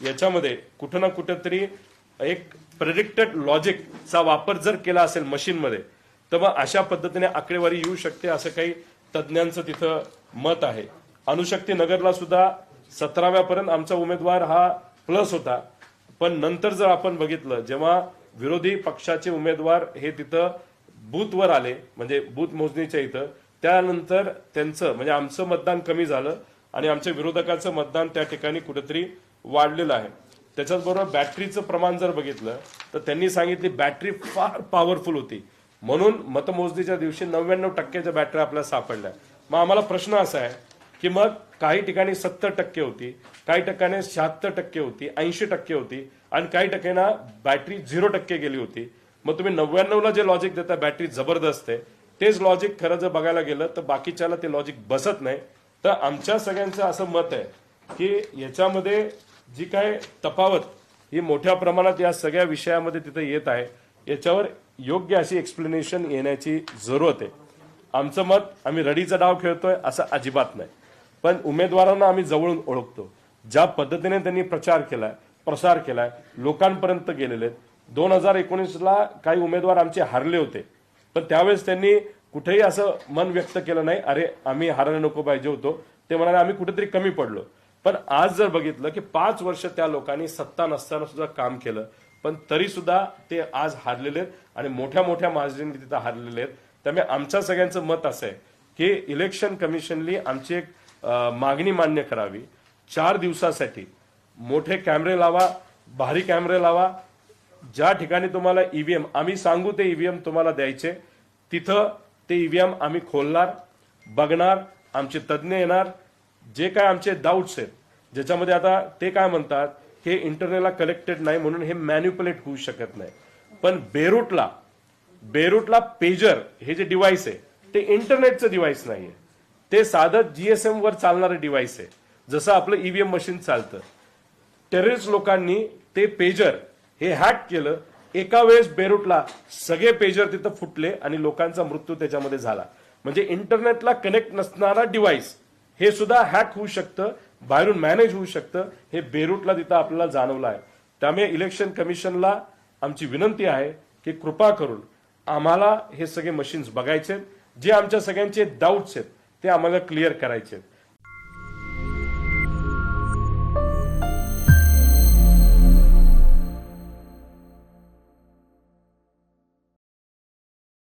याच्यामध्ये कुठं ना कुठंतरी एक प्रेडिक्टेड लॉजिकचा वापर जर केला असेल मशीनमध्ये तर मग अशा पद्धतीने आकडेवारी येऊ शकते असं काही तज्ज्ञांचं तिथं मत आहे. अणुशक्ती नगरला सुद्धा सतराव्यापर्यंत आमचा उमेदवार हा प्लस होता. पण नंतर जर आपण बघितलं जेव्हा विरोधी पक्षाचे उमेदवार हे तिथं बूथवर आले म्हणजे बूथ मोजणीच्या इथं त्यानंतर त्यांचं म्हणजे आमचं मतदान कमी झालं आणि आमच्या विरोधकाचं मतदान त्या ठिकाणी कुठेतरी वाढलेलं आहे. त्याच्याचबरोबर बॅटरीचं प्रमाण जर बघितलं तर त्यांनी सांगितली बॅटरी फार पॉवरफुल होती. म्हणून मतमोजणीच्या दिवशी नव्याण्णव टक्क्याच्या बॅटरी आपल्याला सापडल्या. मग आम्हाला प्रश्न असा आहे की मग काही ठिकाणी सत्तर टक्के होती काही टक्क्याने शहात्तर टक्के होती ऐंशी टक्के होती आणि काही टक्क्यांना बॅटरी झिरो टक्के गेली होती. मग तुम्ही नव्याण्णवला जे लॉजिक देता बॅटरी जबरदस्त आहे. तेच लॉजिक खरं जर बघायला गेलं तर बाकीच्याला ते लॉजिक बसत नाही. तर आमच्या सगळ्यांचं असं मत आहे की याच्यामध्ये जी काय तफावत ही मोठ्या प्रमाणात या सगळ्या विषयामध्ये तिथे येत आहे याच्यावर योग्य अशी एक्सप्लेनेशन येण्याची जरूरत आहे. आमचं मत आम्ही रडीचा डाव खेळतोय असं अजिबात नाही. पण उमेदवारांना आम्ही जवळून ओळखतो. ज्या पद्धतीने त्यांनी प्रचार केलाय प्रसार केलाय लोकांपर्यंत गेलेले दोन हजार एकोणीसला काही उमेदवार आमचे हारले होते. पण त्यावेळेस त्यांनी कुठेही असं मन व्यक्त केलं नाही अरे आम्ही हारायला नको पाहिजे होतो. ते म्हणाले आम्ही कुठेतरी कमी पडलो. पण आज जर बघितलं की पाच वर्ष त्या लोकांनी सत्ता नसताना सुद्धा काम केलं पण तरी सुद्धा ते आज हारलेले आहेत आणि मोठ्या मोठ्या मार्जिनने तिथं हारलेले आहेत. त्यामुळे आमच्या सगळ्यांचं मत असं आहे की इलेक्शन कमिशनली आमची एक मागणी मान्य करावी. चार दिवसासाठी मोठे कॅमेरे लावा भारी कॅमेरे लावा. ज्या ठिकाणी तुम्हाला ईव्हीएम आम्ही सांगू ते ईव्हीएम तुम्हाला द्यायचे. तिथं ते ईव्हीएम आम्ही खोलणार बघणार आमचे तज्ज्ञ येणार. जे काय आमचे डाऊट्स आहेत ज्याच्यामध्ये आता ते काय म्हणतात हे इंटरनेटला कलेक्टेड नाही म्हणून हे मॅन्युपुलेट होऊ शकत नाही. पण बेरूटला बेरूटला पेजर हे जे डिव्हाइस आहे ते इंटरनेटचं डिव्हाइस आहे ते साधं जीएसएम वर चालणारं डिव्हाइस आहे. जसं आपलं ईव्हीएम मशीन चालतं. टेररिस्ट लोकांनी ते पेजर हे हॅक केलं. एका वेळेस बेरूटला सगळे पेजर तिथं फुटले आणि लोकांचा मृत्यू त्याच्यामध्ये झाला. म्हणजे इंटरनेटला कनेक्ट नसणारा डिव्हाइस हे सुद्धा हॅक होऊ शकतं बाहेरून मॅनेज होऊ शकतं हे बेरूटला तिथं आपल्याला जाणवलं आहे त्यामुळे इलेक्शन कमिशनला आमची विनंती आहे की कृपा करून आम्हाला हे सगळे मशीन्स बघायचे आहेत. जे आमच्या सगळ्यांचे डाऊट्स आहेत ते आम्हाला क्लिअर करायचे आहेत